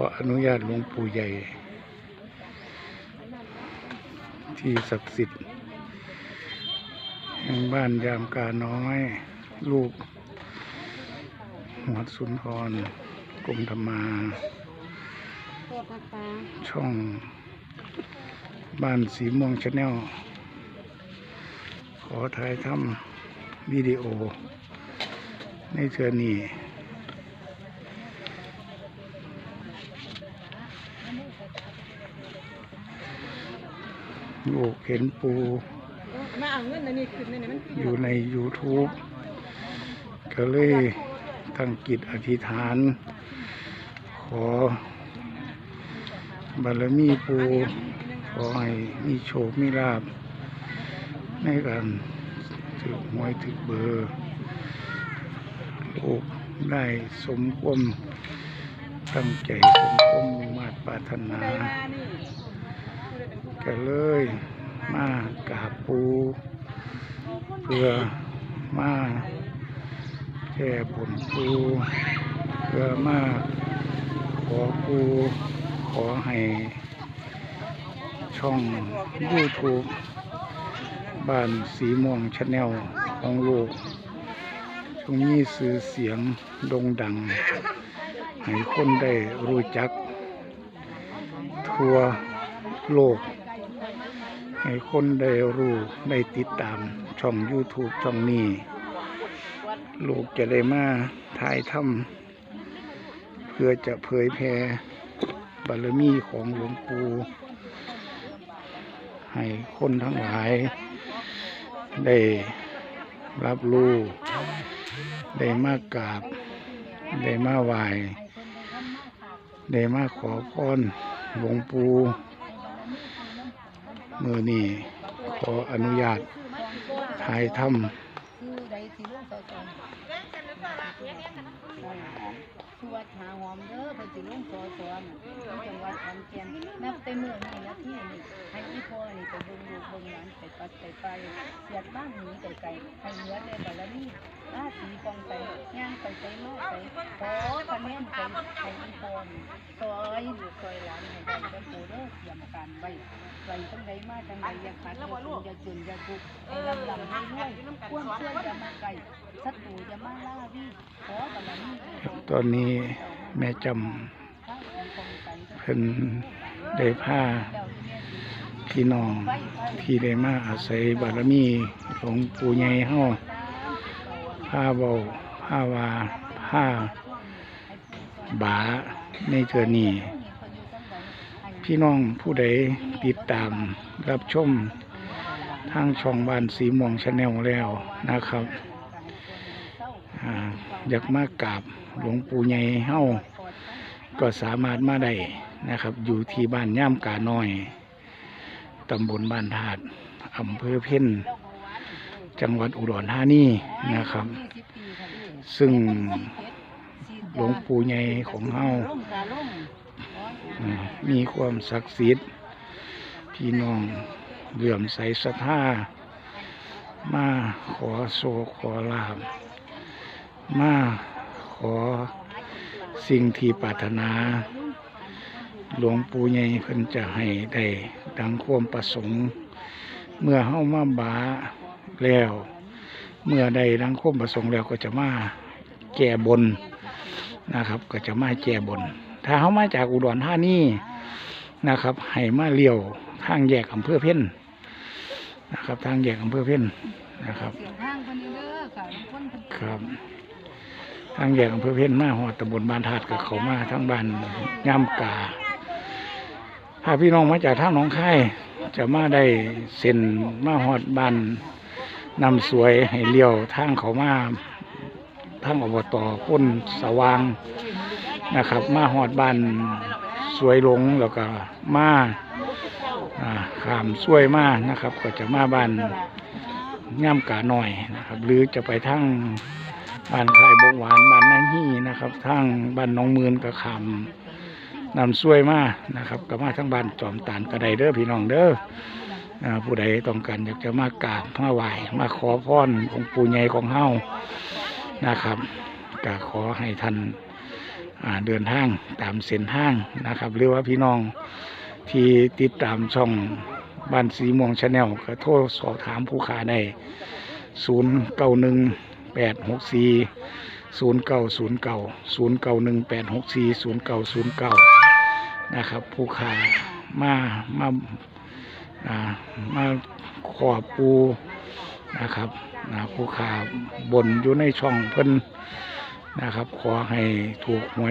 ออนุญาตหลวงปู่ใหญ่ ที่ศักดิ์สิทธิ์แห่งบ้านยามกาน้อย ลูกหัวดสุนทรกรมธรรมา ช่องบ้านสีม่วงชาแนลขอถ่ายทำวิดีโอ ในเทือนี้ ลูกเห็นปูมาเอาเงินอันนี้ขึ้นในนี้มันอยู่ใน YouTube ก็เลยตั้งกิจอธิษฐาน ขอบารมีปูขอให้มีโชคมีลาบในการถือหวยถือเบอร์ลูกได้สมความตั้งใจสมความมุ่งมาตรปรารถนา ได้มานี่ก็เลย มากราบปูเพื่อมาแก้บนปูเพื่อมาขอปูขอให้ช่อง YouTube บ้านสีม่วงชาแนลของลูกช่วงนี้สื่อเสียงโด่งดัง ให้คนได้รู้จัก ทั่วโลก ให้คนได้รู้ได้ติดตามช่อง YouTube ช่องนี้ ลูกจะได้มาถ่ายทำเพื่อจะเผยแผ่บารมีของหลวงปู่ให้คนทั้งหลาย ได้รับรู้ ได้มากราบ ได้มาไหว้ได้มาขอพรหลวงปู่ มือนี้ขออนุญาตถ่ายทำวัดหาหอมเด้อเพิ่นสิลงสอสอนจังหวัดขอนแก่นนับแต่มื้อนี้นะที่นี่ให้อีพ่อนี่ไปบิ่งลูกบิ่งหลานไปปัดไปไปเสียดบ้านหนีไกลๆให้เหลือแต่บารมีราศีปองไปย่างไปไปมาไปขอคะแนนไปให้อีพ่อนี่ซอยลูกซอยหลานให้ได้เด้อปู่เด้อเตรียมการไว้ ไว้จังใดมาจังใดอย่าขาดอย่าจนอย่าจนอย่าทุกข์ให้ลำลำให้รวยความเชื่ออย่ามาไกลศัตรูอย่ามาล่าวี่ขอบารมีตอนนี้แม่จำเพิ่นได้ผ้าพี่น้องที่ได้มาอาศัยบารมีหลวงปู่ใหญ่เฮาผ้าเบาผ้าวาผ้าบาในเทือนี้ พี่น้องผู้ใดติดตามรับชมทางช่องบ้านสีม่วงชาแนลแล้วนะครับออยากมากราบหลวงปู่ใหญ่เฮ้าก็สามารถมาได้นะครับ อยู่ที่บ้านย่ามกาน้อยตำบลบ้านธาตุอำเภอเพ่นจังหวัดอุดรธานีนะครับ ซึ่งหลวงปู่ใหญ่ของเฮาอ่า มีความศักดิ์สิทธิ์พี่น้องเหลื่อมใสศรัทธามาขอโศกขอลาบมาขอสิ่งที่ปรารถนา หลวงปู่ใหญ่เพิ่นจะให้ได้ดังความประสงค์ เมื่อเฮามาบาแล้ว เมื่อใดดังความประสงค์แล้วก็จะมาแก้บนนะครับ ก็จะมาแก้บน ถ้าเขามาจากอุดรธานีนะครับให้มาเลี้ยวทางแยกอำเภอเพ่นนะครับ ทางแยกอำเภอเพ่นนะครับทางคนนี้เด้อค่ะคนเพิ่นครับ ทางแยกอำเภอเพ่นมาหอดตำบลบ้านธาตุกับเขามาทั้งบ้านย่ำกา ถ้าพี่น้องมาจากทางหนองคายจะมาได้เส้นมาหอดบ้านนำสวยให้เลี้ยวทางเขามาทางอบตพ้นสว่าง นะครับ มาหอดบ้านสวยหลงแล้วก็มาขามสวยมากนะครับ ก็จะมาบ้านย่ำกาหน่อยนะครับ หรือจะไปทางบ้านไข่บกหวานบ้านนางฮี่นะครับทางบ้านน้องมืนก็ขามนำช่วยมานะครับก็มาทั้งบ้านจอมตานกระไดเด้อพี่น้องเด้อผู้ใดต้องการอยากจะมากราบมาไหว้มาขอพรองปู่ใหญ่ของเฮานะครับ ก็ขอให้ท่านเดินทางตามเส้นทางนะครับ หรือว่าพี่น้องที่ติดตามช่องบ้านสีม่วงชาแนลก็โทรสอบถามผู้ค้าได้ศูนย์เก้าหนึ่งแปดหกสี่ศูนย์เก้าศูนย์เก้าศูนย์เก้าหนึ่งแปดหกสี่ศูนย์เก้าศูนย์เก้านะครับ ผู้ค้ามามาอ่ามาขอปูนะครับนะผู้ค้าบนอยู่ในช่องเพิ่น นะครับ ขอให้ถูกหวย